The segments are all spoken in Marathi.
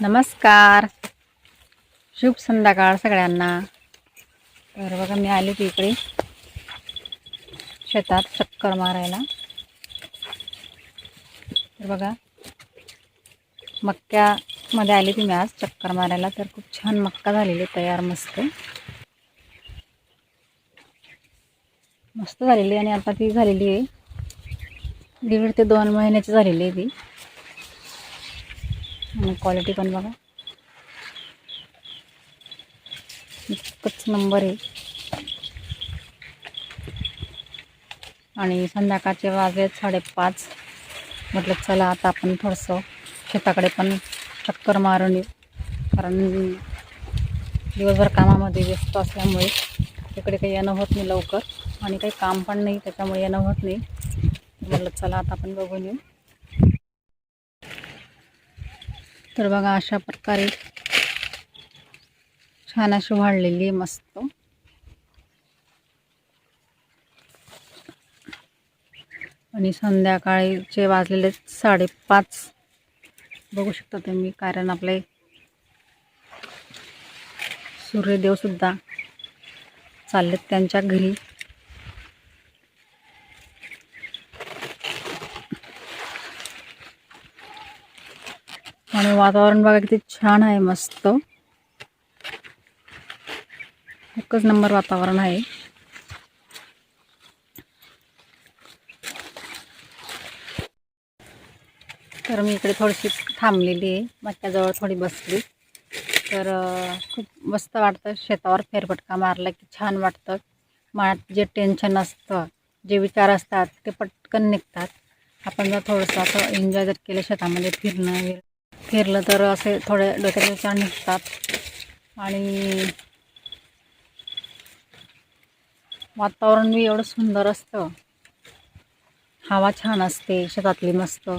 नमस्कार. शुभ संध्याकाळ सगळ्यांना. तर बघा मी आली ती इकडे. शेतात चक्कर मारायला. तर बघा मक्क्यामध्ये आली ती मी आज चक्कर मारायला. तर खूप छान मक्का झालेली तयार मस्त. मस्त झालेली आणि आता ती झालेली आहे. दीड ते दोन महिन्याची झालेली आहे ती. आणि क्वालिटी पण बघा. एकच नंबर आहे. आणि संध्याकाळचे वाजले साडेपाच. म्हटलं चला आता आपण थोडंसं शेताकडे पण चक्कर मारून येऊ. कारण दिवसभर कामामध्ये व्यस्त असल्यामुळे तिकडे काही येणं होत नाही लवकर. आणि काही काम पण नाही त्याच्यामुळे येणं होत नाही. म्हटलं चला आता आपण बघून येऊ. तर बघा अशा प्रकारे छान अशी वाढलेली आहे मस्त. आणि संध्याकाळीचे वाजलेले साडेपाच. बघू शकता तुम्ही कारण आपले सूर्यदेव सुद्धा चाललेत त्यांच्या घरी. आणि वातावरण बघा किती छान आहे मस्त. एकच नंबर वातावरण आहे. तर मी इकडे थोडीशी थांबलेली आहे मक्याजवळ थोडी बसली. तर खूप मस्त वाटतं शेतावर फेरफटका मारला की छान वाटतं. मनात जे टेन्शन असतं जे विचार असतात ते पटकन निघतात. आपण जर थोडंसं असं एन्जॉय जर केलं शेतामध्ये फिरणं फिरलं तर असे थोडे डोक्याचे विचार निघतात. आणि वातावरण बी एवढं सुंदर असतं. हवा छान असते शेतातली मस्त.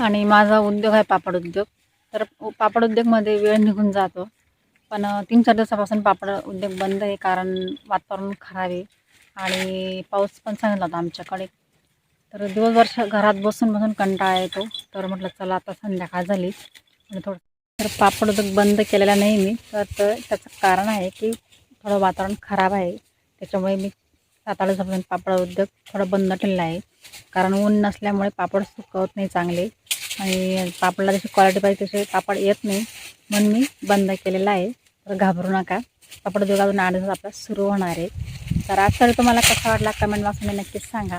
आणि माझा उद्योग आहे पापड उद्योग. तर पापड उद्योगमध्ये वेळ निघून जातो. पण तीन चार दिवसापासून पापड उद्योग बंद आहे कारण वातावरण खराब आहे. आणि पाऊस पण सांगितला होता आमच्याकडे. तर दिवसभर घरात बसून बसून कंटाळा येतो. तर म्हटलं चला आता संध्याकाळ झाली. आणि थोडं तर पापड उद्योग बंद केलेला नाही मी. तर त्याचं कारण आहे की थोडं वातावरण खराब आहे. त्याच्यामुळे मी सात आठ दिवसापासून पापड उद्योग थोडा बंद ठेवला आहे. कारण ऊन नसल्यामुळे पापड सुकवत नाही चांगले. आणि पापडला जशी क्वालिटी पाहिजे तसे पापड येत नाही. म्हणून मी बंद केलेला आहे. तर घाबरू नका. पापड उद्योग अजून आठ दिवस आपला सुरू होणार आहे. तर आजचा तुम्हाला कसा वाटला? कमेंट बॉक्समध्ये नक्कीच सांगा.